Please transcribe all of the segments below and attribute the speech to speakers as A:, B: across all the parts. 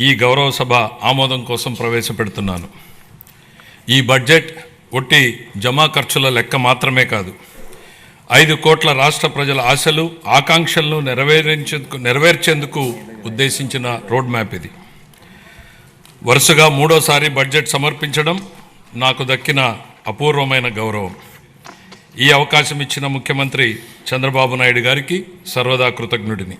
A: ఈ గౌరవ సభ ఆమోదం కోసం ప్రవేశపెడుతున్నాను. ఈ బడ్జెట్ ఒట్టి జమా ఖర్చుల లెక్క మాత్రమే కాదు. ఐదు కోట్ల రాష్ట్ర ప్రజల ఆశలు ఆకాంక్షలను నెరవేరించేందుకు నెరవేర్చేందుకు ఉద్దేశించిన రోడ్ మ్యాప్ ఇది. వరుసగా మూడోసారి బడ్జెట్ సమర్పించడం నాకు దక్కిన అపూర్వమైన గౌరవం. ఈ అవకాశం ఇచ్చిన ముఖ్యమంత్రి చంద్రబాబు నాయుడు గారికి సర్వదా కృతజ్ఞుడిని.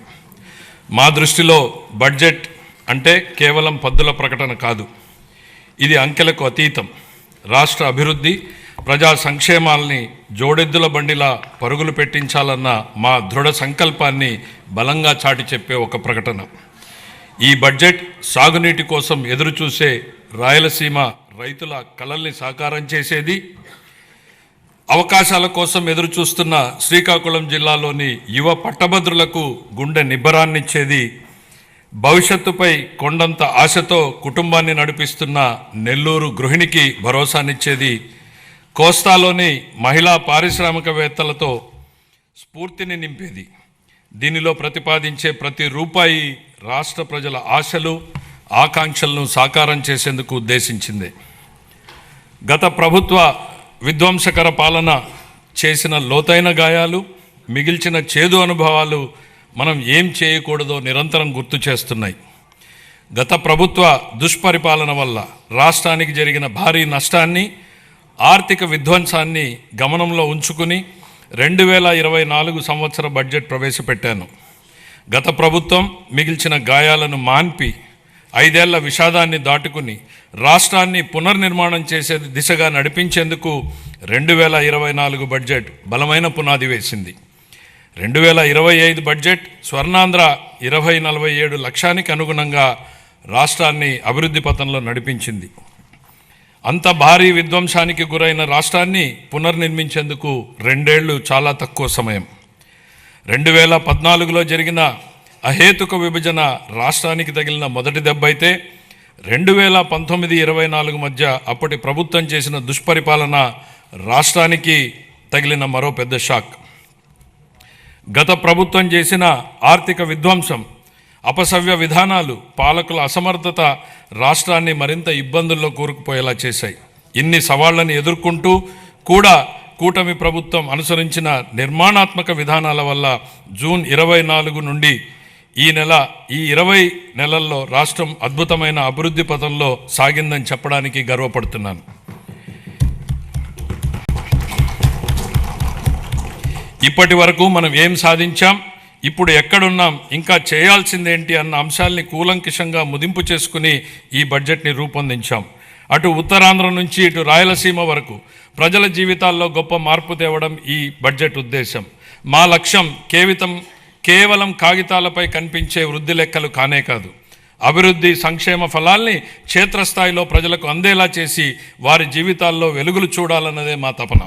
A: మా దృష్టిలో బడ్జెట్ అంటే కేవలం పద్దుల ప్రకటన కాదు. ఇది అంకెలకు అతీతం. రాష్ట్ర అభివృద్ధి ప్రజా సంక్షేమాల్ని జోడెద్దుల బండిలా పరుగులు పెట్టించాలన్న మా దృఢ సంకల్పాన్ని బలంగా చాటి చెప్పే ఒక ప్రకటన. ఈ బడ్జెట్ సాగునీటి కోసం ఎదురుచూసే రాయలసీమ రైతుల కలల్ని సాకారం చేసేది. అవకాశాల కోసం ఎదురుచూస్తున్న శ్రీకాకుళం జిల్లాలోని యువ పట్టభద్రులకు గుండె నిబ్బరాన్నిచ్చేది భవిష్యత్తుపై కొండంత ఆశతో కుటుంబాన్ని నడిపిస్తున్న నెల్లూరు గృహిణికి భరోసానిచ్చేది కోస్తాలోని మహిళా పారిశ్రామికవేత్తలతో స్ఫూర్తిని నింపేది. దీనిలో ప్రతిపాదించే ప్రతి రూపాయి రాష్ట్ర ప్రజల ఆశలు ఆకాంక్షలను సాకారం చేసేందుకు ఉద్దేశించింది. గత ప్రభుత్వ విధ్వంసకర పాలన చేసిన లోతైన గాయాలు మిగిల్చిన చేదు అనుభవాలు మనం ఏం చేయకూడదో నిరంతరం గుర్తు చేస్తున్నాయి. గత ప్రభుత్వ దుష్పరిపాలన వల్ల రాష్ట్రానికి జరిగిన భారీ నష్టాన్ని ఆర్థిక విధ్వంసాన్ని గమనంలో ఉంచుకుని రెండు వేల ఇరవై నాలుగు సంవత్సర బడ్జెట్ ప్రవేశపెట్టాను. గత ప్రభుత్వం మిగిల్చిన గాయాలను మాన్పి ఐదేళ్ళ విషాదాన్ని దాటుకుని రాష్ట్రాన్ని పునర్నిర్మాణం చేసే దిశగా నడిపించేందుకు రెండు వేల ఇరవై నాలుగు బడ్జెట్ బలమైన పునాది వేసింది. రెండు వేల ఇరవై ఐదు బడ్జెట్ స్వర్ణాంధ్ర ఇరవై నలభై ఏడు లక్ష్యానికి అనుగుణంగా రాష్ట్రాన్ని అభివృద్ధి పథంలో నడిపించింది. అంత భారీ విధ్వంసానికి గురైన రాష్ట్రాన్ని పునర్నిర్మించేందుకు రెండేళ్ళు చాలా తక్కువ సమయం. రెండు వేల పద్నాలుగులో జరిగిన అహేతుక విభజన రాష్ట్రానికి తగిలిన మొదటి దెబ్బ అయితే రెండు వేల పంతొమ్మిది ఇరవై నాలుగు మధ్య అప్పటి ప్రభుత్వం చేసిన దుష్పరిపాలన రాష్ట్రానికి తగిలిన మరో పెద్ద షాక్. గత ప్రభుత్వం చేసిన ఆర్థిక విధ్వంసం అపసవ్య విధానాలు పాలకుల అసమర్థత రాష్ట్రాన్ని మరింత ఇబ్బందుల్లో కూరుకుపోయేలా చేశాయి. ఇన్ని సవాళ్ళను ఎదుర్కొంటూ కూడా కూటమి ప్రభుత్వం అనుసరించిన నిర్మాణాత్మక విధానాల వల్ల జూన్ ఇరవై నాలుగు నుండి ఈ నెల ఈ ఇరవై నెలల్లో రాష్ట్రం అద్భుతమైన అభివృద్ధి పథంలో సాగిందని చెప్పడానికి గర్వపడుతున్నాను. ఇప్పటి వరకు మనం ఏం సాధించాం? ఇప్పుడు ఎక్కడున్నాం? ఇంకా చేయాల్సిందేంటి అన్న అంశాల్ని కూలంకిషంగా ముదింపు చేసుకుని ఈ బడ్జెట్ని రూపొందించాం. అటు ఉత్తరాంధ్ర నుంచి ఇటు రాయలసీమ వరకు ప్రజల జీవితాల్లో గొప్ప మార్పు తేవడం ఈ బడ్జెట్ ఉద్దేశం. మా లక్ష్యం కేవితం కేవలం కాగితాలపై కనిపించే వృద్ధి లెక్కలు కానే కాదు. అభివృద్ధి సంక్షేమ ఫలాల్ని క్షేత్రస్థాయిలో ప్రజలకు అందేలా చేసి వారి జీవితాల్లో వెలుగులు చూడాలన్నదే మా తపన.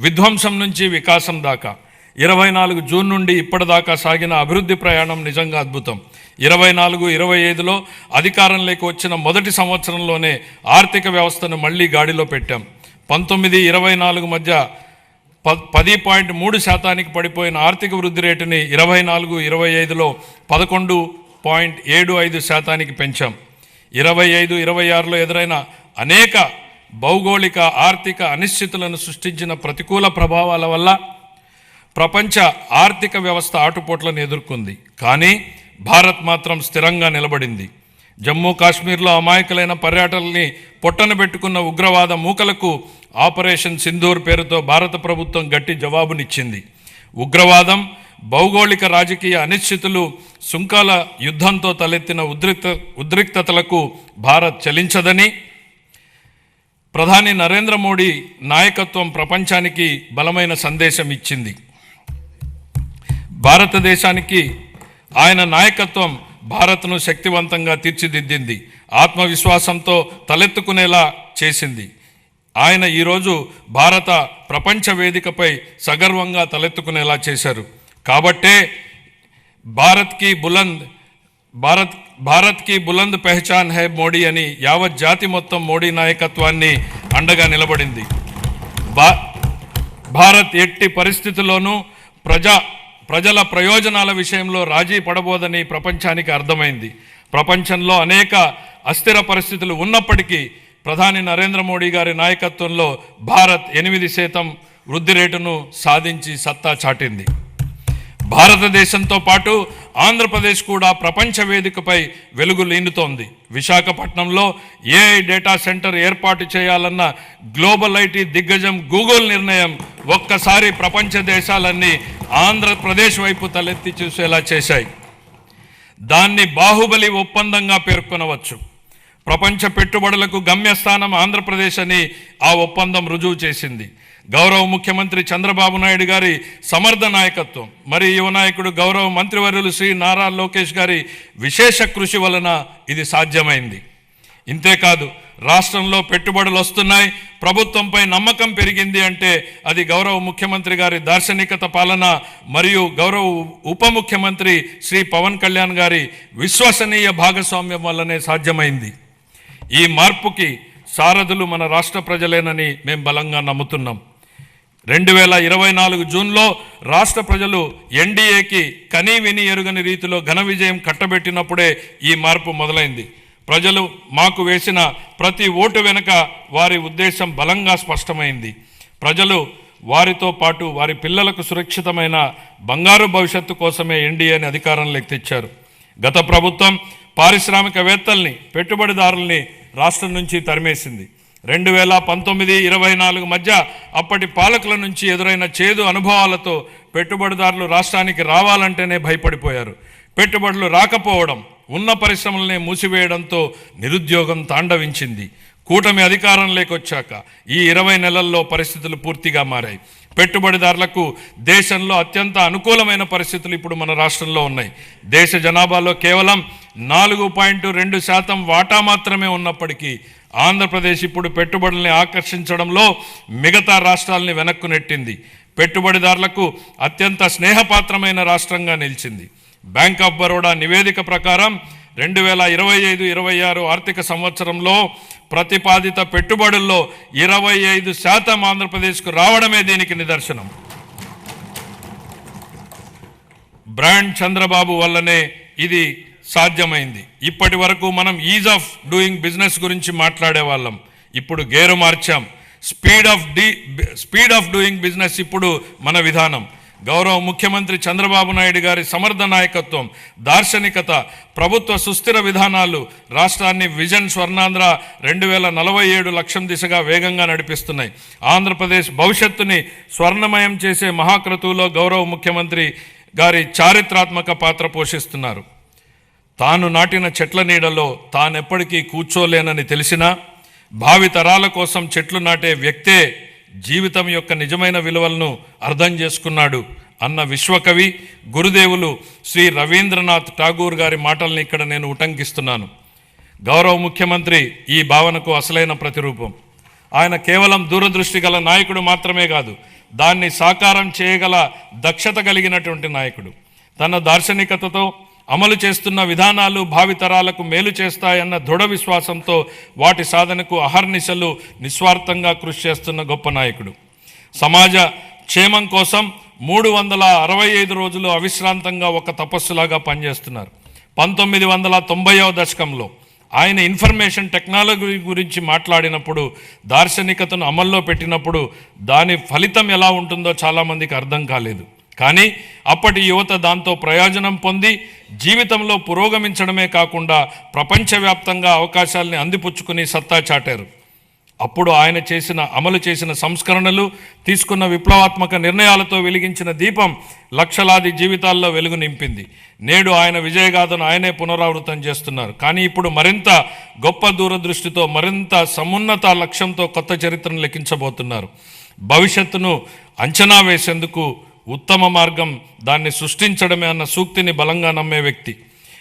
A: విధ్వంసం నుంచి వికాసం దాకా. ఇరవై నాలుగు జూన్ నుండి ఇప్పటిదాకా సాగిన అభివృద్ధి ప్రయాణం నిజంగా అద్భుతం. ఇరవై నాలుగు ఇరవై ఐదులో అధికారంలోకి వచ్చిన మొదటి సంవత్సరంలోనే ఆర్థిక వ్యవస్థను మళ్ళీ గాడిలో పెట్టాం. పంతొమ్మిది ఇరవై నాలుగు మధ్య ప పది పాయింట్ మూడు శాతానికి పడిపోయిన ఆర్థిక వృద్ధి రేటుని ఇరవై నాలుగు ఇరవై ఐదులో పదకొండు పాయింట్ ఏడు ఐదు శాతానికి పెంచాం. ఇరవై ఐదు ఇరవై ఆరులో ఎదురైన అనేక భౌగోళిక ఆర్థిక అనిశ్చితులను సృష్టించిన ప్రతికూల ప్రభావాల వల్ల ప్రపంచ ఆర్థిక వ్యవస్థ ఆటుపోట్లను ఎదుర్కొంది. కానీ భారత్ మాత్రం స్థిరంగా నిలబడింది. జమ్మూ కాశ్మీర్లో అమాయకులైన పర్యాటకుల్ని పొట్టన పెట్టుకున్న ఉగ్రవాద మూకలకు ఆపరేషన్ సింధూర్ పేరుతో భారత ప్రభుత్వం గట్టి జవాబునిచ్చింది. ఉగ్రవాదం భౌగోళిక రాజకీయ అనిశ్చితులు సుంకాల యుద్ధంతో తలెత్తిన ఉద్రిక్త ఉద్రిక్తతలకు భారత్ చలించదని ప్రధాని నరేంద్ర మోడీ నాయకత్వం ప్రపంచానికి బలమైన సందేశం ఇచ్చింది. భారతదేశానికి ఆయన నాయకత్వం భారత్ను శక్తివంతంగా తీర్చిదిద్దింది. ఆత్మవిశ్వాసంతో తలెత్తుకునేలా చేసింది. ఆయన ఈరోజు భారత ప్రపంచ వేదికపై సగర్వంగా తలెత్తుకునేలా చేశారు. కాబట్టే భారత్కి బులంద్ భారత్ భారత్కి బులంద్ పెహచాన్ హై మోడీ అని యావత్ జాతి మొత్తం మోడీ నాయకత్వాన్ని అండగా నిలబడింది. భా భారత్ ఎట్టి పరిస్థితుల్లోనూ ప్రజా ప్రజల ప్రయోజనాల విషయంలో రాజీ పడబోదని ప్రపంచానికి అర్థమైంది. ప్రపంచంలో అనేక అస్థిర పరిస్థితులు ఉన్నప్పటికీ ప్రధాని నరేంద్ర మోడీ గారి నాయకత్వంలో భారత్ ఎనిమిది శాతం వృద్ధి రేటును సాధించి సత్తా చాటింది. భారతదేశంతో పాటు ఆంధ్రప్రదేశ్ కూడా ప్రపంచ వేదికపై వెలుగు లీనుతోంది విశాఖపట్నంలో ఏఐ డేటా సెంటర్ ఏర్పాటు చేయాలన్న గ్లోబల్ ఐటీ దిగ్గజం గూగుల్ నిర్ణయం ఒక్కసారి ప్రపంచ దేశాలన్నీ ఆంధ్రప్రదేశ్ వైపు తలెత్తి చూసేలా చేశాయి. దాన్ని బాహుబలి ఒప్పందంగా పేర్కొనవచ్చు. ప్రపంచ పెట్టుబడులకు గమ్యస్థానం ఆంధ్రప్రదేశ్ అని ఆ ఒప్పందం రుజువు చేసింది. గౌరవ ముఖ్యమంత్రి చంద్రబాబు నాయుడు గారి సమర్థ నాయకత్వం. మరి యువ నాయకుడు గౌరవ మంత్రివర్యులు శ్రీ నారా లోకేష్ గారి విశేష కృషి వలన ఇది సాధ్యమైంది. ఇంతేకాదు రాష్ట్రంలో పెట్టుబడులు వస్తున్నాయి ప్రభుత్వంపై నమ్మకం పెరిగింది అంటే అది గౌరవ ముఖ్యమంత్రి గారి దార్శనికత పాలన మరియు గౌరవ ఉప ముఖ్యమంత్రి శ్రీ పవన్ కళ్యాణ్ గారి విశ్వసనీయ భాగస్వామ్యం వల్లనే సాధ్యమైంది. ఈ మార్పుకి సారథులు మన రాష్ట్ర ప్రజలేనని మేము బలంగా నమ్ముతున్నాం. రెండు వేల ఇరవై నాలుగు జూన్లో రాష్ట్ర ప్రజలు ఎన్డీఏకి కనీ విని ఎరుగని రీతిలో ఘన విజయం కట్టబెట్టినప్పుడే ఈ మార్పు మొదలైంది. ప్రజలు మాకు వేసిన ప్రతి ఓటు వెనుక వారి ఉద్దేశం బలంగా స్పష్టమైంది. ప్రజలు వారితో పాటు వారి పిల్లలకు సురక్షితమైన బంగారు భవిష్యత్తు కోసమే ఎన్డీఏని అధికారంలోకి తెచ్చారు. గత ప్రభుత్వం పారిశ్రామికవేత్తల్ని పెట్టుబడిదారుల్ని రాష్ట్రం నుంచి తరిమేసింది. రెండు వేల పంతొమ్మిది ఇరవై నాలుగు మధ్య అప్పటి పాలకుల నుంచి ఎదురైన చేదు అనుభవాలతో పెట్టుబడిదారులు రాష్ట్రానికి రావాలంటేనే భయపడిపోయారు. పెట్టుబడులు రాకపోవడం ఉన్న పరిశ్రమలనే మూసివేయడంతో నిరుద్యోగం తాండవించింది. కూటమి అధికారం లేకొచ్చాక ఈ ఇరవై నెలల్లో పరిస్థితులు పూర్తిగా మారాయి. పెట్టుబడిదారులకు దేశంలో అత్యంత అనుకూలమైన పరిస్థితులు ఇప్పుడు మన రాష్ట్రంలో ఉన్నాయి. దేశ జనాభాలో కేవలం నాలుగు పాయింట్ రెండు శాతం వాటా మాత్రమే ఉన్నప్పటికీ ఆంధ్రప్రదేశ్ ఇప్పుడు పెట్టుబడుల్ని ఆకర్షించడంలో మిగతా రాష్ట్రాలని వెనక్కు నెట్టింది. పెట్టుబడిదారులకు అత్యంత స్నేహపాత్రమైన రాష్ట్రంగా నిలిచింది. బ్యాంక్ ఆఫ్ బరోడా నివేదిక ప్రకారం రెండు వేల ఇరవై ఐదు ఇరవై ఆరు ఆర్థిక సంవత్సరంలో ప్రతిపాదిత పెట్టుబడుల్లో ఇరవై ఐదు శాతం ఆంధ్రప్రదేశ్కు రావడమే దీనికి నిదర్శనం. బ్రాండ్ చంద్రబాబు వల్లనే ఇది సాధ్యమైంది. ఇప్పటి వరకు మనం ఈజ్ ఆఫ్ డూయింగ్ బిజినెస్ గురించి మాట్లాడే వాళ్ళం ఇప్పుడు gear మార్చాం. Speed of the speed of doing business ఇప్పుడు మన విధానం. గౌరవ ముఖ్యమంత్రి చంద్రబాబు నాయుడు గారి సమర్థ నాయకత్వం దార్శనికత ప్రభుత్వ సుస్థిర విధానాలు రాష్ట్రాన్ని విజన్ స్వర్ణాంధ్ర రెండు వేల నలభై ఏడు లక్ష్యం దిశగా వేగంగా నడిపిస్తున్నాయి. ఆంధ్రప్రదేశ్ భవిష్యత్తుని స్వర్ణమయం చేసే మహాక్రతువులో గౌరవ ముఖ్యమంత్రి గారి చారిత్రాత్మక పాత్ర పోషిస్తున్నారు. తాను నాటిన చెట్ల నీడలో తానెప్పటికీ కూర్చోలేనని తెలిసినా భావి తరాల కోసం చెట్లు నాటే వ్యక్తే జీవితం యొక్క నిజమైన విలువలను అర్థం చేసుకున్నాడు అన్న విశ్వకవి గురుదేవులు శ్రీ రవీంద్రనాథ్ ఠాగూర్ గారి మాటల్ని ఇక్కడ నేను ఉటంకిస్తున్నాను. గౌరవ ముఖ్యమంత్రి ఈ భావనకు అసలైన ప్రతిరూపం. ఆయన కేవలం దూరదృష్టి గల నాయకుడు మాత్రమే కాదు దాన్ని సాకారం చేయగల దక్షత కలిగినటువంటి నాయకుడు. తన దార్శనికతతో అమలు చేస్తున్న విధానాలు భావితరాలకు మేలు చేస్తాయన్న దృఢ విశ్వాసంతో వాటి సాధనకు అహర్నిశలు నిస్వార్థంగా కృషి చేస్తున్న గొప్ప నాయకుడు. సమాజ క్షేమం కోసం మూడు వందల అరవై ఐదు రోజులు అవిశ్రాంతంగా ఒక తపస్సులాగా పనిచేస్తున్నారు. పంతొమ్మిది వందల తొంభైవ దశకంలో ఆయన ఇన్ఫర్మేషన్ టెక్నాలజీ గురించి మాట్లాడినప్పుడు దార్శనికతను అమల్లో పెట్టినప్పుడు దాని ఫలితం ఎలా ఉంటుందో చాలామందికి అర్థం కాలేదు. కానీ అప్పటి యువత దాంతో ప్రయోజనం పొంది జీవితంలో పురోగమించడమే కాకుండా ప్రపంచవ్యాప్తంగా అవకాశాల్ని అందిపుచ్చుకుని సత్తా చాటారు. అప్పుడు ఆయన చేసిన అమలు చేసిన సంస్కరణలు తీసుకున్న విప్లవాత్మక నిర్ణయాలతో వెలిగించిన దీపం లక్షలాది జీవితాల్లో వెలుగు నింపింది. నేడు ఆయన విజయగాథను ఆయనే పునరావృతం చేస్తున్నారు. కానీ ఇప్పుడు మరింత గొప్ప దూరదృష్టితో మరింత సమున్నత లక్ష్యంతో కొత్త చరిత్రను లెక్కించబోతున్నారు. భవిష్యత్తును అంచనా వేసేందుకు ఉత్తమ మార్గం దాన్ని సృష్టించడమే అన్న సూక్తిని బలంగా నమ్మే వ్యక్తి.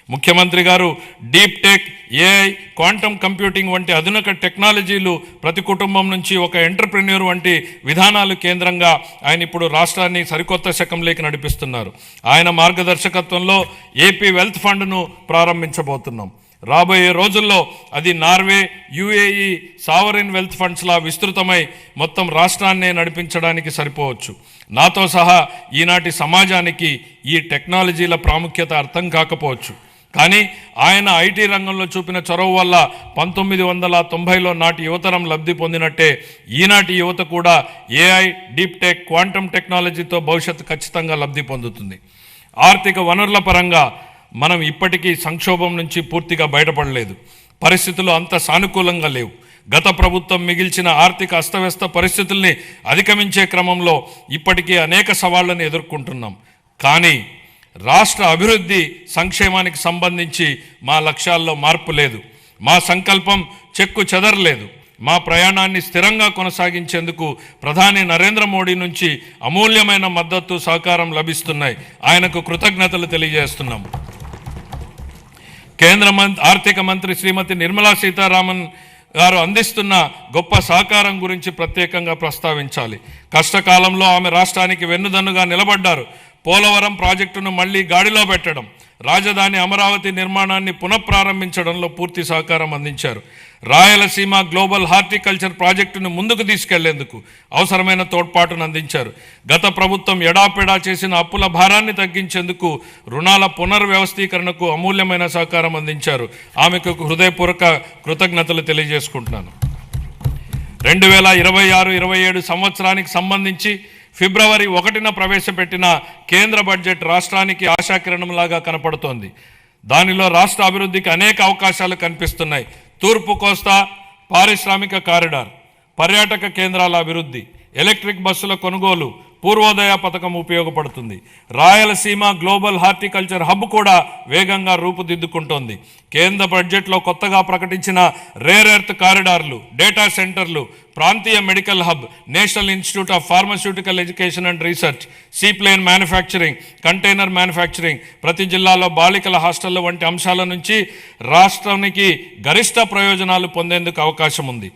A: ముఖ్యమంత్రి గారు deep tech AI quantum computing వంటి అధునిక టెక్నాలజీలు ప్రతి కుటుంబం నుంచి ఒక ఎంటర్ప్రెన్యూర్ వంటి విధానాలు కేంద్రంగా ఆయన ఇప్పుడు రాష్ట్రాన్ని సరికొత్త శకంలోకి నడిపిస్తున్నారు. ఆయన మార్గదర్శకత్వంలో ఏపీ వెల్త్ ఫండ్ను ప్రారంభించబోతున్నాం. రాబోయే రోజుల్లో అది నార్వే యుఏఈ సావరిన్ వెల్త్ ఫండ్స్లా విస్తృతమై మొత్తం రాష్ట్రాన్నే నడిపించడానికి సరిపోవచ్చు. నాతో సహా ఈనాటి సమాజానికి ఈ టెక్నాలజీల ప్రాముఖ్యత అర్థం కాకపోవచ్చు. కానీ ఆయన ఐటీ రంగంలో చూపిన చొరవ వల్ల పంతొమ్మిది వందల తొంభైలో నాటి యువతరం లబ్ధి పొందినట్టే ఈనాటి యువత కూడా ఏఐ డీప్ టెక్ క్వాంటమ్ టెక్నాలజీతో భవిష్యత్తు ఖచ్చితంగా లబ్ధి పొందుతుంది. ఆర్థిక వనరుల పరంగా మనం ఇప్పటికీ సంక్షోభం నుంచి పూర్తిగా బయటపడలేదు. పరిస్థితులు అంత సానుకూలంగా లేవు. గత ప్రభుత్వం మిగిల్చిన ఆర్థిక అస్తవ్యస్త పరిస్థితుల్ని అధిగమించే క్రమంలో ఇప్పటికీ అనేక సవాళ్ళను ఎదుర్కొంటున్నాం. కానీ రాష్ట్ర అభివృద్ధి సంక్షేమానికి సంబంధించి మా లక్ష్యాల్లో మార్పు లేదు. మా సంకల్పం చెక్కు చెదరలేదు. మా ప్రయాణాన్ని స్థిరంగా కొనసాగించేందుకు ప్రధాని నరేంద్ర మోడీ నుంచి అమూల్యమైన మద్దతు సహకారం లభిస్తున్నాయి. ఆయనకు కృతజ్ఞతలు తెలియజేస్తున్నాము కేంద్ర ఆర్థిక మంత్రి శ్రీమతి నిర్మలా సీతారామన్ గారు అందిస్తున్న గొప్ప సహకారం గురించి ప్రత్యేకంగా ప్రస్తావించాలి. కష్టకాలంలో ఆమె రాష్ట్రానికి వెన్నుదన్నుగా నిలబడ్డారు. పోలవరం ప్రాజెక్టును మళ్ళీ గాడిలో పెట్టడం రాజధాని అమరావతి నిర్మాణాన్ని పునఃప్రారంభించడంలో పూర్తి సహకారం అందించారు. రాయలసీమ గ్లోబల్ హార్టికల్చర్ ప్రాజెక్టును ముందుకు తీసుకెళ్ళేందుకు అవసరమైన తోడ్పాటును అందించారు. గత ప్రభుత్వం ఎడాపెడా చేసిన అప్పుల భారాన్ని తగ్గించేందుకు రుణాల పునర్వ్యవస్థీకరణకు అమూల్యమైన సహకారం అందించారు. ఆమెకు హృదయపూర్వక కృతజ్ఞతలు తెలియజేసుకుంటున్నాను. రెండు వేల ఇరవై ఆరు ఇరవై ఏడు సంవత్సరానికి సంబంధించి ఫిబ్రవరి ఒకటిన ప్రవేశపెట్టిన కేంద్ర బడ్జెట్ రాష్ట్రానికి ఆశాకిరణంలాగా కనపడుతోంది. దానిలో రాష్ట్ర అభివృద్ధికి అనేక అవకాశాలు కనిపిస్తున్నాయి. తూర్పు కోస్తా పారిశ్రామిక కారిడార్ పర్యాటక కేంద్రాల అభివృద్ధి ఎలక్ట్రిక్ బస్సుల కొనుగోలు పూర్వోదయ పథకం ఉపయోగపడుతుంది. రాయలసీమ గ్లోబల్ హార్టికల్చర్ హబ్ కూడా వేగంగా రూపుదిద్దుకుంటోంది. కేంద్ర బడ్జెట్లో కొత్తగా ప్రకటించిన రేర్ ఎర్త్ కారిడార్లు డేటా సెంటర్లు ప్రాంతీయ medical hub National Institute of Pharmaceutical Education and Research seaplane manufacturing container manufacturing ప్రతి జిల్లాలో బాలికల హాస్టళ్ళ వంటి అంశాల నుంచి రాష్ట్రానికి గరిష్ట ప్రయోజనాలు పొందేందుకు అవకాశం ఉంది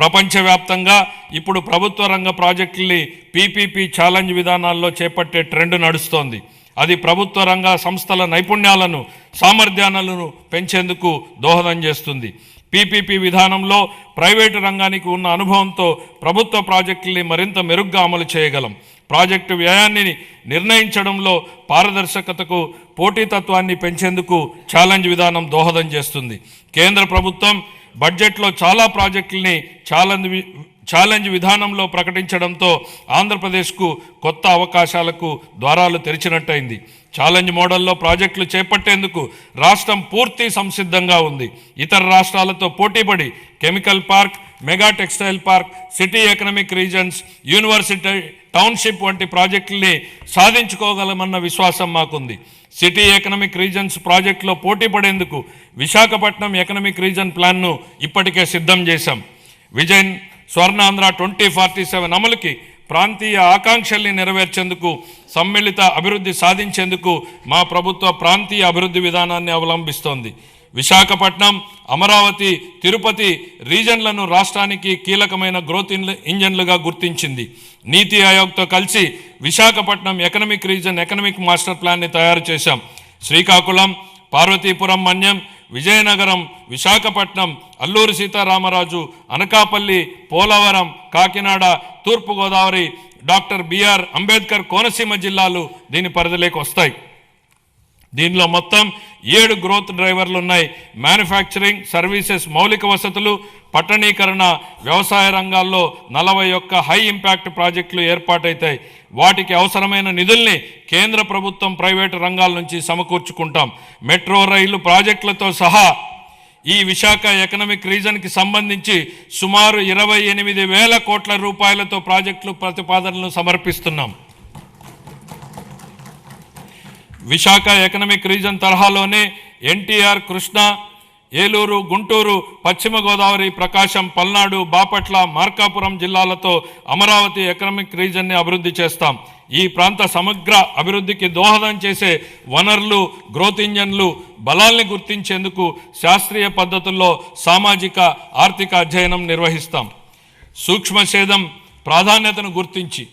A: ప్రపంచవ్యాప్తంగా ఇప్పుడు ప్రభుత్వ రంగ ప్రాజెక్టుల్ని పీపీపీ ఛాలెంజ్ విధానాల్లో చేపట్టే ట్రెండ్ నడుస్తోంది. అది ప్రభుత్వ రంగ సంస్థల నైపుణ్యాలను సామర్థ్యాలను పెంచేందుకు దోహదం చేస్తుంది. పీపీపీ విధానంలో ప్రైవేటు రంగానికి ఉన్న అనుభవంతో ప్రభుత్వ ప్రాజెక్టుల్ని మరింత మెరుగ్గా అమలు చేయగలం. ప్రాజెక్టు వ్యయాన్ని నిర్ణయించడంలో పారదర్శకతకు పోటీతత్వాన్ని పెంచేందుకు ఛాలెంజ్ విధానం దోహదం చేస్తుంది. కేంద్ర ప్రభుత్వం బడ్జెట్లో చాలా ప్రాజెక్టుల్ని ఛాలెంజ్ ఛాలెంజ్ విధానంలో ప్రకటించడంతో ఆంధ్రప్రదేశ్కు కొత్త అవకాశాలకు ద్వారాలు తెరిచినట్టయింది. ఛాలెంజ్ మోడల్లో ప్రాజెక్టులు చేపట్టేందుకు రాష్ట్రం పూర్తి సంసిద్ధంగా ఉంది. ఇతర రాష్ట్రాలతో పోటీపడి chemical park mega textile park city economic regions university township వంటి ప్రాజెక్టుల్ని సాధించుకోగలమన్న విశ్వాసం మాకుంది. సిటీ ఎకనామిక్ రీజన్స్ ప్రాజెక్టులో పోటీ పడేందుకు విశాఖపట్నం ఎకనామిక్ రీజన్ ప్లాన్ను ఇప్పటికే సిద్ధం చేశాం. Vision Swarnandhra twenty forty seven అమలుకి ప్రాంతీయ ఆకాంక్షల్ని నెరవేర్చేందుకు సమ్మిళిత అభివృద్ధి సాధించేందుకు మా ప్రభుత్వ ప్రాంతీయ అభివృద్ధి విధానాన్ని అవలంబిస్తోంది. విశాఖపట్నం అమరావతి తిరుపతి రీజన్లను రాష్ట్రానికి కీలకమైన గ్రోత్ ఇంజన్లుగా గుర్తించింది. నీతి ఆయోగ్తో కలిసి Visakhapatnam economic region economic master ప్లాన్ని తయారు చేశాం. శ్రీకాకుళం పార్వతీపురం మన్యం విజయనగరం విశాఖపట్నం అల్లూరి సీతారామరాజు అనకాపల్లి పోలవరం కాకినాడ తూర్పుగోదావరి డాక్టర్ బిఆర్ అంబేద్కర్ కోనసీమ జిల్లాలు దీని పరిధిలోకి వస్తాయి. దీనిలో మొత్తం ఏడు గ్రోత్ డ్రైవర్లు ఉన్నాయి మ్యానుఫ్యాక్చరింగ్ సర్వీసెస్ మౌలిక వసతులు పట్టణీకరణ వ్యవసాయ రంగాల్లో నలభై ఒక్క హై ఇంపాక్ట్ ప్రాజెక్టులు ఏర్పాటైతాయి. వాటికి అవసరమైన నిధుల్ని కేంద్ర ప్రభుత్వం ప్రైవేటు రంగాల నుంచి సమకూర్చుకుంటాం. మెట్రో రైలు ప్రాజెక్టులతో సహా ఈ విశాఖ ఎకనామిక్ రీజన్కి సంబంధించి సుమారు ఇరవై ఎనిమిది వేల కోట్ల రూపాయలతో ప్రాజెక్టులు ప్రతిపాదనలు సమర్పిస్తున్నాం. విశాఖ ఎకనమిక్ రీజన్ తరహాలోనే ఎన్టీఆర్ కృష్ణ ఏలూరు గుంటూరు పశ్చిమ గోదావరి ప్రకాశం పల్నాడు బాపట్ల మార్కాపురం జిల్లాలతో అమరావతి ఎకనామిక్ రీజన్ని అభివృద్ధి చేస్తాం. ఈ ప్రాంత సమగ్ర అభివృద్ధికి దోహదం చేసే వనరులు గ్రోత్ ఇంజన్లు బలాల్ని గుర్తించేందుకు శాస్త్రీయ పద్ధతుల్లో సామాజిక ఆర్థిక అధ్యయనం నిర్వహిస్తాం. సూక్ష్మసేదం ప్రాధాన్యతను గుర్తించి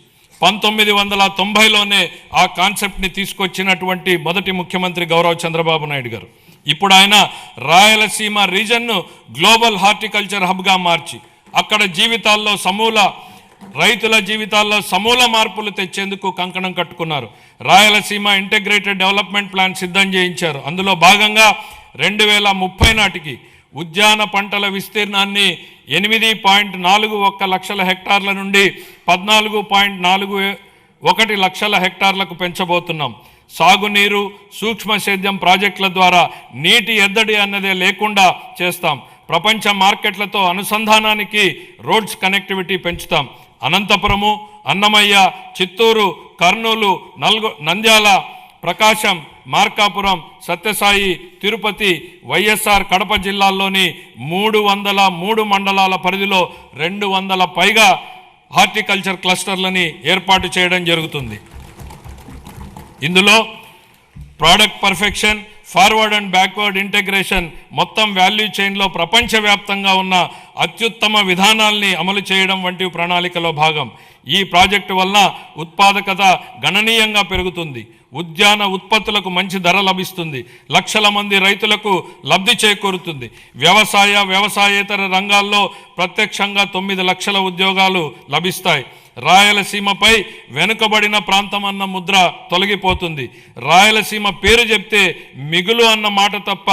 A: పంతొమ్మిది వందల తొంభైలోనే ఆ కాన్సెప్ట్ని తీసుకొచ్చినటువంటి మొదటి ముఖ్యమంత్రి గౌరవ్ చంద్రబాబు నాయుడు గారు. ఇప్పుడు ఆయన రాయలసీమ రీజన్ను గ్లోబల్ హార్టికల్చర్ హబ్గా మార్చి అక్కడ జీవితాల్లో సమూల రైతుల జీవితాల్లో సమూల మార్పులు తెచ్చేందుకు కంకణం కట్టుకున్నారు. రాయలసీమ ఇంటిగ్రేటెడ్ డెవలప్మెంట్ ప్లాన్ సిద్ధం చేయించారు. అందులో భాగంగా రెండు వేల ముప్పై నాటికి ఉద్యాన పంటల విస్తీర్ణాన్ని ఎనిమిది పాయింట్ నాలుగు ఒక్క లక్షల హెక్టార్ల నుండి పద్నాలుగు పాయింట్ నాలుగు ఒకటి లక్షల హెక్టార్లకు పెంచబోతున్నాం. సాగునీరు సూక్ష్మ సేద్యం ప్రాజెక్టుల ద్వారా నీటి ఎద్దడి అన్నదే లేకుండా చేస్తాం. ప్రపంచ మార్కెట్లతో అనుసంధానానికి రోడ్స్ కనెక్టివిటీ పెంచుతాం. అనంతపురము అన్నమయ్య చిత్తూరు కర్నూలు నల్గొ నంద్యాల ప్రకాశం మార్కాపురం సత్యసాయి తిరుపతి వైఎస్ఆర్ కడప జిల్లాల్లోని మూడు వందల మూడు మండలాల పరిధిలో రెండు వందల పైగా హార్టికల్చర్ క్లస్టర్లని ఏర్పాటు చేయడం జరుగుతుంది. ఇందులో product perfection forward and backward integration మొత్తం వాల్యూ చైన్లో ప్రపంచవ్యాప్తంగా ఉన్న అత్యుత్తమ విధానాల్ని అమలు చేయడం వంటి ప్రణాళికలో భాగం. ఈ ప్రాజెక్టు వల్ల ఉత్పాదకత గణనీయంగా పెరుగుతుంది. ఉద్యాన ఉత్పత్తులకు మంచి ధర లభిస్తుంది. లక్షల మంది రైతులకు లబ్ధి చేకూరుతుంది. వ్యవసాయ వ్యవసాయేతర రంగాల్లో ప్రత్యక్షంగా తొమ్మిది లక్షల ఉద్యోగాలు లభిస్తాయి. రాయలసీమపై వెనుకబడిన ప్రాంతం అన్న ముద్ర తొలగిపోతుంది. రాయలసీమ పేరు చెప్తే మిగులు అన్న మాట తప్ప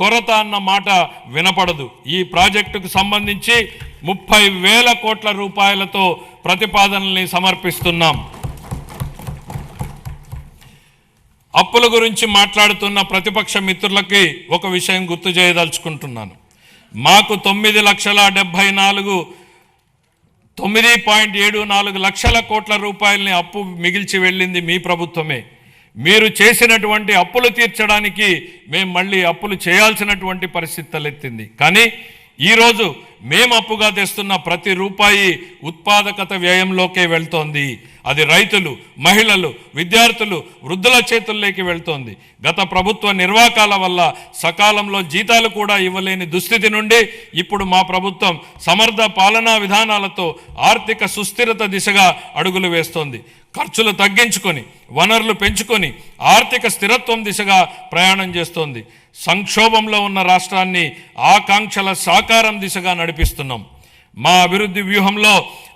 A: కొరత అన్న మాట వినపడదు. ఈ ప్రాజెక్టుకు సంబంధించి ముప్పై వేల కోట్ల రూపాయలతో ప్రతిపాదనల్ని సమర్పిస్తున్నాం. అప్పుల గురించి మాట్లాడుతున్న ప్రతిపక్ష మిత్రులకి ఒక విషయం గుర్తు చేయదలుచుకుంటున్నాను. మాకు తొమ్మిది లక్షల డెబ్భై నాలుగు తొమ్మిది పాయింట్ ఏడు నాలుగు లక్షల కోట్ల రూపాయలని అప్పు మిగిల్చి వెళ్ళింది మీ ప్రభుత్వమే. మీరు చేసినటువంటి అప్పులు తీర్చడానికి మేము మళ్ళీ అప్పులు చేయాల్సినటువంటి పరిస్థితి తలెత్తింది. కానీ ఈరోజు మేము అప్పుగా తెస్తున్న ప్రతి రూపాయి ఉత్పాదకత వ్యయంలోకే వెళ్తోంది. అది రైతులు మహిళలు విద్యార్థులు వృద్ధుల చేతుల్లోకి వెళ్తోంది. గత ప్రభుత్వ నిర్వాకాల వల్ల సకాలంలో జీతాలు కూడా ఇవ్వలేని దుస్థితి నుండి ఇప్పుడు మా ప్రభుత్వం సమర్థ పాలనా విధానాలతో ఆర్థిక సుస్థిరత దిశగా అడుగులు వేస్తోంది. ఖర్చులు తగ్గించుకొని వనరులు పెంచుకొని ఆర్థిక స్థిరత్వం దిశగా ప్రయాణం చేస్తోంది. సంక్షోభంలో ఉన్న రాష్ట్రాన్ని ఆకాంక్షల సాకారం దిశగా నడిపిస్తున్నాం. మా అభివృద్ధి వ్యూహంలో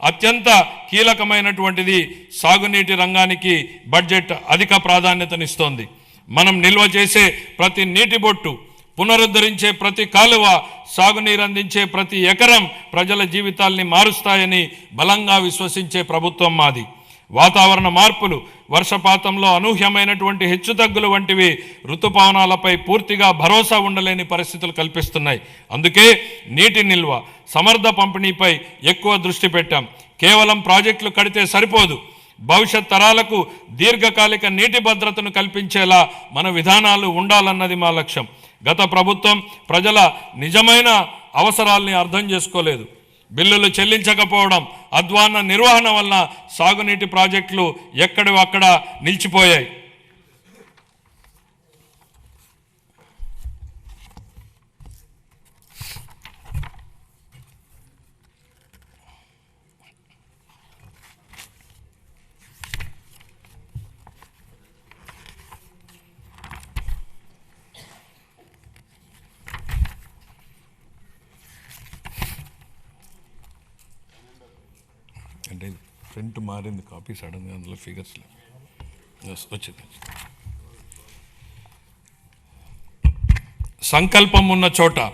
A: అత్యంత కీలకమైనటువంటిది సాగునీటి రంగానికి బడ్జెట్ అధిక ప్రాధాన్యతనిస్తోంది. మనం నిల్వ చేసే ప్రతి నీటి బొట్టు పునరుద్ధరించే ప్రతి కాలువ సాగునీరు అందించే ప్రతి ఎకరం ప్రజల జీవితాల్ని మారుస్తాయని బలంగా విశ్వసించే ప్రభుత్వం మాది. వాతావరణ మార్పులు వర్షపాతంలో అనూహ్యమైనటువంటి హెచ్చుతగ్గులు వంటివి ఋతుపవనాలపై పూర్తిగా భరోసా ఉండలేని పరిస్థితులు కల్పిస్తున్నాయి. అందుకే నీటి నిల్వ సమర్థ పంపిణీపై ఎక్కువ దృష్టి పెట్టాం. కేవలం ప్రాజెక్టులు కడితే సరిపోదు. భవిష్యత్ తరాలకు దీర్ఘకాలిక నీటి భద్రతను కల్పించేలా మన విధానాలు ఉండాలన్నది మా లక్ష్యం. గత ప్రభుత్వం ప్రజల నిజమైన అవసరాల్ని అర్థం చేసుకోలేదు. బిల్లులు చెల్లించకపోవడం అధ్వాన్న నిర్వహణ వలన సాగునీటి ప్రాజెక్టులు ఎక్కడో అక్కడ నిలిచిపోయాయి అంటే ప్రింట్ మారింది కాపీ సడన్గా అందులో ఫిగర్స్ వచ్చింది. సంకల్పం ఉన్న చోట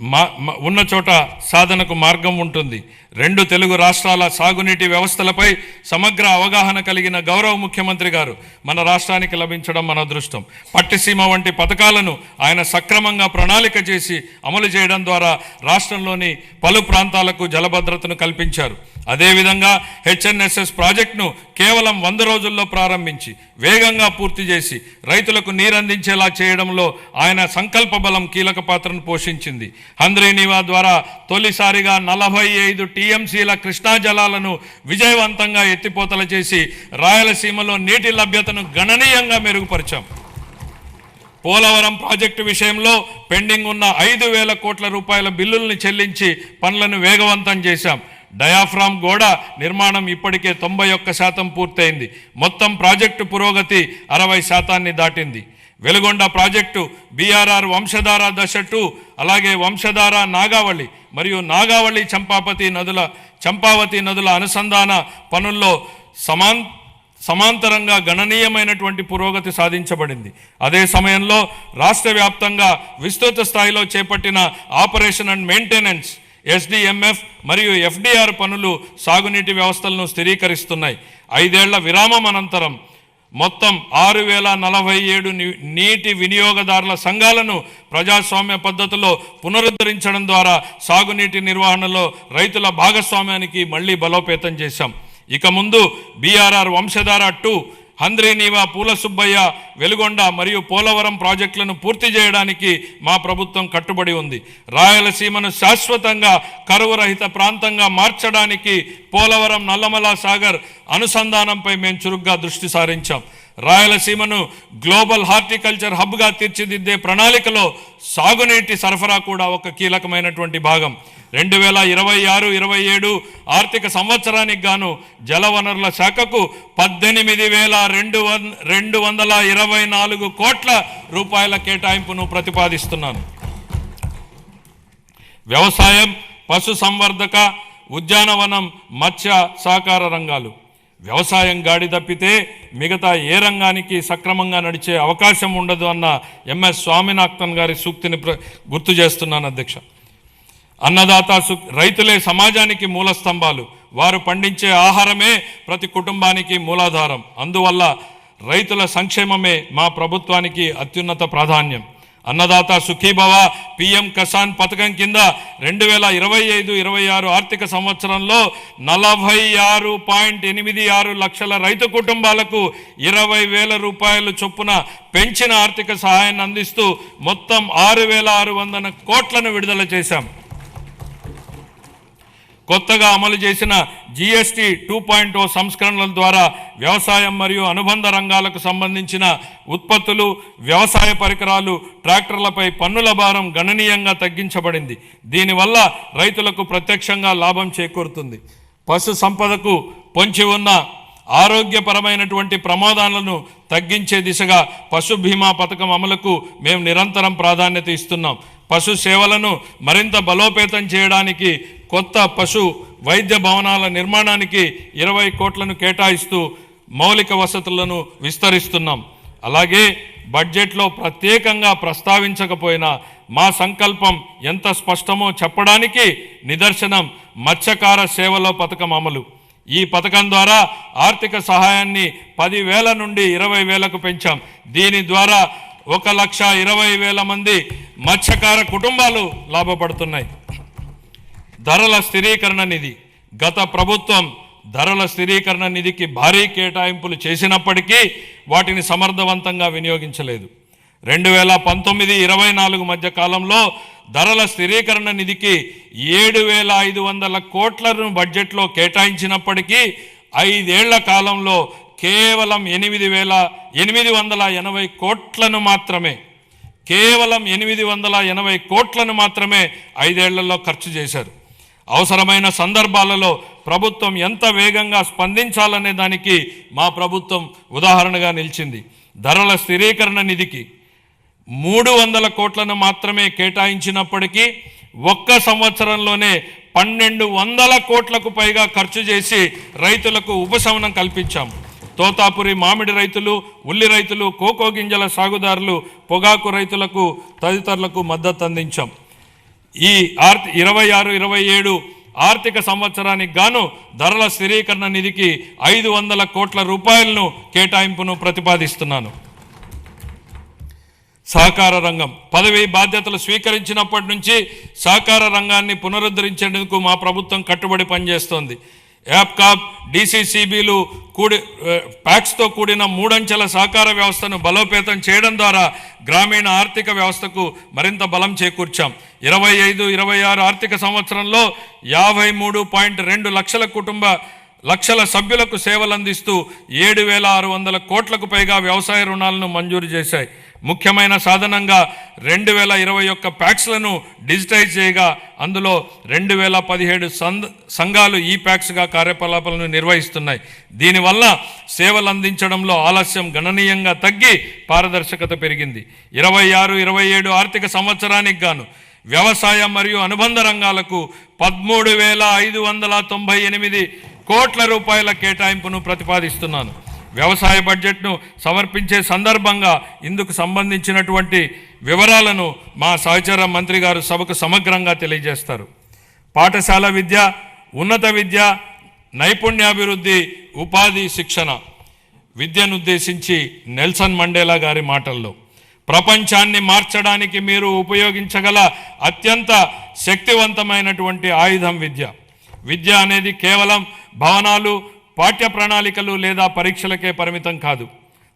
A: మా- ఉన్న చోట సాధనకు మార్గం ఉంటుంది. రెండు తెలుగు రాష్ట్రాల సాగునీటి వ్యవస్థలపై సమగ్ర అవగాహన కలిగిన గౌరవ ముఖ్యమంత్రి గారు మన రాష్ట్రానికి లభించడం మన అదృష్టం. పట్టిసీమ వంటి పథకాలను ఆయన సక్రమంగా ప్రణాళిక చేసి అమలు చేయడం ద్వారా రాష్ట్రంలోని పలు ప్రాంతాలకు జలభద్రతను కల్పించారు. అదేవిధంగా హెచ్ఎన్ఎస్ఎస్ ప్రాజెక్టును కేవలం వంద రోజుల్లో ప్రారంభించి వేగంగా పూర్తి చేసి రైతులకు నీరందించేలా చేయడంలో ఆయన సంకల్ప బలం కీలక పాత్రను పోషించింది. హంద్రీనివా ద్వారా తొలిసారిగా నలభై ఐదు టీఎంసీల కృష్ణా జలాలను విజయవంతంగా ఎత్తిపోతల చేసి రాయలసీమలో నీటి లభ్యతను గణనీయంగా మెరుగుపరిచాం. పోలవరం ప్రాజెక్టు విషయంలో పెండింగ్ ఉన్న ఐదు వేల కోట్ల రూపాయల బిల్లుల్ని చెల్లించి పనులను వేగవంతం చేశాం. డయాఫ్రామ్ గోడ నిర్మాణం ఇప్పటికే తొంభై ఒక్క శాతం పూర్తయింది. మొత్తం ప్రాజెక్టు పురోగతి అరవై శాతాన్ని దాటింది. వెలుగొండ ప్రాజెక్టు బీఆర్ఆర్ వంశధార దశ టూ అలాగే వంశధార నాగావళి మరియు నాగావళి చంపాపతి నదుల చంపావతి నదుల అనుసంధాన పనుల్లో సమాన్ సమాంతరంగా గణనీయమైనటువంటి పురోగతి సాధించబడింది. అదే సమయంలో రాష్ట్ర వ్యాప్తంగా విస్తృత స్థాయిలో చేపట్టిన ఆపరేషన్ అండ్ మెయింటెనెన్స్ ఎస్డిఎంఎఫ్ మరియు ఎఫ్డిఆర్ పనులు సాగునీటి వ్యవస్థలను స్థిరీకరిస్తున్నాయి. ఐదేళ్ళ విరామం అనంతరం మొత్తం ఆరు వేల నలభై ఏడు నీటి వినియోగదారుల సంఘాలను ప్రజాస్వామ్య పద్ధతిలో పునరుద్ధరించడం ద్వారా సాగునీటి నిర్వహణలో రైతుల భాగస్వామ్యానికి మళ్ళీ బలోపేతం చేశాం. ఇక ముందు బీఆర్ఆర్ వంశధార టూ హంద్రీనీవా పూల సుబ్బయ్య వెలుగొండ మరియు పోలవరం ప్రాజెక్టులను పూర్తి చేయడానికి మా ప్రభుత్వం కట్టుబడి ఉంది. రాయలసీమను శాశ్వతంగా కరువు రహిత ప్రాంతంగా మార్చడానికి పోలవరం నల్లమల సాగర్ అనుసంధానంపై మేము చురుగ్గా దృష్టి సారించాం. రాయలసీమను గ్లోబల్ హార్టికల్చర్ హబ్గా తీర్చిదిద్దే ప్రణాళికలో సాగునీటి సరఫరా కూడా ఒక కీలకమైనటువంటి భాగం. రెండు వేల ఇరవై ఆరు ఇరవై ఏడు ఆర్థిక సంవత్సరానికి గాను జలవనరుల శాఖకు పద్దెనిమిది వేల రెండు వన్ రెండు వందల ఇరవై నాలుగు కోట్ల రూపాయల కేటాయింపును ప్రతిపాదిస్తున్నాను. వ్యవసాయం పశు సంవర్ధక ఉద్యానవనం మత్స్య సహకార రంగాలు. వ్యవసాయం గాడి తప్పితే మిగతా ఏ రంగానికి సక్రమంగా నడిచే అవకాశం ఉండదు అన్న ఎంఎస్ స్వామినాథన్ గారి సూక్తిని ప్ర- గుర్తు చేస్తున్నాను అధ్యక్ష. అన్నదాత రైతులే సమాజానికి మూల స్తంభాలు. వారు పండించే ఆహారమే ప్రతి కుటుంబానికి మూలాధారం. అందువల్ల రైతుల సంక్షేమమే మా ప్రభుత్వానికి అత్యున్నత ప్రాధాన్యం. అన్నదాత సుఖీభవ పిఎం కిసాన్ పథకం కింద రెండు వేల ఇరవై ఐదు ఇరవై ఆరు ఆర్థిక సంవత్సరంలో నలభై ఆరు పాయింట్ ఎనిమిది ఆరు లక్షల రైతు కుటుంబాలకు ఇరవై వేల రూపాయలు చొప్పున పెంచిన ఆర్థిక సహాయాన్ని అందిస్తూ మొత్తం ఆరు వేల ఆరు వందల కోట్లను విడుదల చేశాం. కొత్తగా అమలు చేసిన జీఎస్టీ టూ పాయింట్ ఓ సంస్కరణల ద్వారా వ్యవసాయం మరియు అనుబంధ రంగాలకు సంబంధించిన ఉత్పత్తులు వ్యవసాయ పరికరాలు ట్రాక్టర్లపై పన్నుల భారం గణనీయంగా తగ్గించబడింది. దీనివల్ల రైతులకు ప్రత్యక్షంగా లాభం చేకూరుతుంది. పశు సంపదకు పొంచి ఉన్న ఆరోగ్యపరమైనటువంటి ప్రమాదాలను తగ్గించే దిశగా పశు బీమా పథకం అమలుకు మేము నిరంతరం ప్రాధాన్యత ఇస్తున్నాం. పశు సేవలను మరింత బలోపేతం చేయడానికి కొత్త పశు వైద్య భవనాల నిర్మాణానికి ఇరవై కోట్లను కేటాయిస్తూ మౌలిక వసతులను విస్తరిస్తున్నాం. అలాగే బడ్జెట్లో ప్రత్యేకంగా ప్రస్తావించకపోయినా మా సంకల్పం ఎంత స్పష్టమో చెప్పడానికి నిదర్శనం మత్స్యకార సేవలో పథకం అమలు. ఈ పథకం ద్వారా ఆర్థిక సహాయాన్ని పదివేల నుండి ఇరవై వేలకు పెంచాం. దీని ద్వారా ఒక లక్ష ఇరవై వేల మంది మత్స్యకార కుటుంబాలు లాభపడుతున్నాయి. ధరల స్థిరీకరణ నిధి. గత ప్రభుత్వం ధరల స్థిరీకరణ నిధికి భారీ కేటాయింపులు చేసినప్పటికీ వాటిని సమర్థవంతంగా వినియోగించలేదు. రెండు వేల పంతొమ్మిది ఇరవై నాలుగు మధ్య కాలంలో ధరల స్థిరీకరణ నిధికి ఏడు వేల ఐదు వందల కోట్లను బడ్జెట్లో కేటాయించినప్పటికీ ఐదేళ్ళ కాలంలో కేవలం ఎనిమిది వేల ఎనిమిది వందల ఎనభై కోట్లను మాత్రమే కేవలం ఎనిమిది వందల ఎనభై కోట్లను మాత్రమే ఐదేళ్ళలో ఖర్చు చేశారు. అవసరమైన సందర్భాలలో ప్రభుత్వం ఎంత వేగంగా స్పందించాలనే దానికి మా ప్రభుత్వం ఉదాహరణగా నిలిచింది. ధరల స్థిరీకరణ నిధికి మూడు వందల కోట్లను మాత్రమే కేటాయించినప్పటికీ ఒక్క సంవత్సరంలోనే పన్నెండు వందల కోట్లకు పైగా ఖర్చు చేసి రైతులకు ఉపశమనం కల్పించాం. తోతాపురి మామిడి రైతులు ఉల్లి రైతులు కోకో గింజల సాగుదారులు పొగాకు రైతులకు తదితరులకు మద్దతు అందించాం. ఈ ఆర్థి ఇరవై ఆరు ఇరవై ఏడు ఆర్థిక సంవత్సరానికి గాను ధరల స్థిరీకరణ నిధికి ఐదు వందల కోట్ల రూపాయలను కేటాయింపును ప్రతిపాదిస్తున్నాను. సహకార రంగం. పదవి బాధ్యతలు స్వీకరించినప్పటి నుంచి సహకార రంగాన్ని పునరుద్ధరించేందుకు మా ప్రభుత్వం కట్టుబడి పనిచేస్తోంది. యాప్కాప్ డిసిసిబిలు కూడి ప్యాక్స్తో కూడిన మూడంచెల సహకార వ్యవస్థను బలోపేతం చేయడం ద్వారా గ్రామీణ ఆర్థిక వ్యవస్థకు మరింత బలం చేకూర్చాం. ఇరవై ఐదు ఇరవై ఆరు ఆర్థిక సంవత్సరంలో యాభై మూడు పాయింట్ రెండు లక్షల కుటుంబ లక్షల సభ్యులకు సేవలు అందిస్తూ ఏడు వేల ఆరు వందల కోట్లకు పైగా వ్యవసాయ రుణాలను మంజూరు చేశాయి. ముఖ్యమైన సాధనంగా రెండు వేల ఇరవై ఒక్క ప్యాక్స్లను డిజిటైజ్ చేయగా అందులో రెండు వేల పదిహేడు సంఘాలు ఈ ప్యాక్స్గా కార్యకలాపాలను నిర్వహిస్తున్నాయి. దీనివల్ల సేవలు అందించడంలో ఆలస్యం గణనీయంగా తగ్గి పారదర్శకత పెరిగింది. ఇరవై ఆరు ఇరవై ఏడు ఆర్థిక సంవత్సరానికి గాను వ్యవసాయ మరియు అనుబంధ రంగాలకు పదమూడు వేల ఐదు వందల తొంభై ఎనిమిది కోట్ల రూపాయల కేటాయింపును ప్రతిపాదిస్తున్నాను. వ్యవసాయ బడ్జెట్ను సమర్పించే సందర్భంగా ఇందుకు సంబంధించినటువంటి వివరాలను మా సహచర మంత్రి గారు సభకు సమగ్రంగా తెలియజేస్తారు. పాఠశాల విద్య ఉన్నత విద్య నైపుణ్యాభివృద్ధి ఉపాధి శిక్షణ విద్యనుద్దేశించి నెల్సన్ మండేలా గారి మాటల్లో ప్రపంచాన్ని మార్చడానికి మీరు ఉపయోగించగల అత్యంత శక్తివంతమైనటువంటి ఆయుధం విద్య. విద్య అనేది కేవలం భవనాలు పాఠ్య ప్రణాళికలు లేదా పరీక్షలకే పరిమితం కాదు.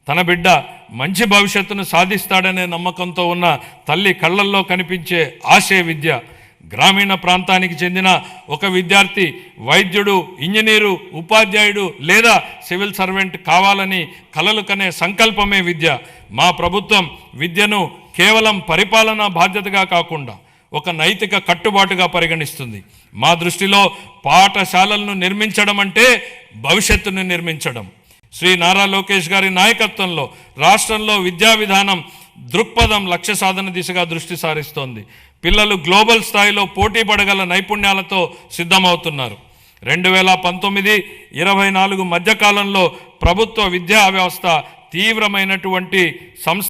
A: తన బిడ్డ మంచి భవిష్యత్తును సాధిస్తాడనే నమ్మకంతో ఉన్న తల్లి కళ్ళల్లో కనిపించే ఆశయ విద్య. గ్రామీణ ప్రాంతానికి చెందిన ఒక విద్యార్థి వైద్యుడు ఇంజనీరు ఉపాధ్యాయుడు లేదా సివిల్ సర్వెంట్ కావాలని కలలు కనే సంకల్పమే విద్య. మా ప్రభుత్వం విద్యను కేవలం పరిపాలనా బాధ్యతగా కాకుండా ఒక నైతిక కట్టుబాటుగా పరిగణిస్తుంది. మా దృష్టిలో పాఠశాలలను నిర్మించడం అంటే భవిష్యత్తును నిర్మించడం. శ్రీ నారా లోకేష్ గారి నాయకత్వంలో రాష్ట్రంలో విద్యా విధానం దృక్పథం లక్ష్య సాధన దిశగా దృష్టి సారిస్తోంది. పిల్లలు గ్లోబల్ స్థాయిలో పోటీ పడగల నైపుణ్యాలతో సిద్ధమవుతున్నారు. రెండు వేల పంతొమ్మిది ఇరవై నాలుగు మధ్యకాలంలో ప్రభుత్వ విద్యా వ్యవస్థ తీవ్రమైనటువంటి సంస్థ